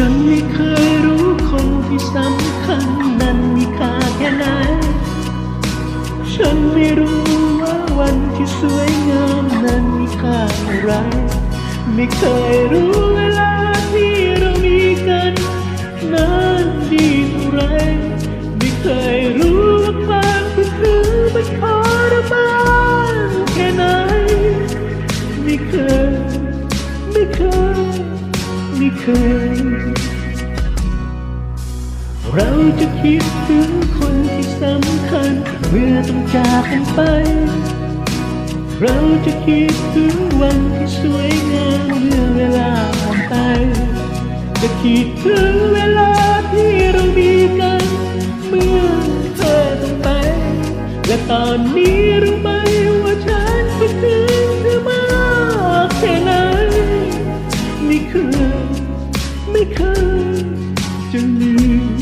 ฉันไม่เคยรู้คนที่สำคัญนั้นมีค่าแค่ไหน ฉันไม่รู้ว่าวันที่สวยงามนั้นมีค่าเท่าไร ไม่เคยรู้เวลาที่เรามีกันนั้นดีเท่าไร ไม่เคยรู้ว่าความคิดถึงมันทรมานแค่ไหน ไม่เคย ไม่เคย ไม่เคย เราจะคิดถึงคนที่สำคัญ เมื่อต้องจากกันไป เราจะคิดถึงวันที่สวยงามเมื่อเวลาผ่านไป จะคิดถึงเวลาที่เราดีกัน เมื่อเธอต้องไป และตอนนี้รู้ไหมว่าฉันคิดถึงเธอมากแค่ไหนไม่เคยไม่เคยจะลืม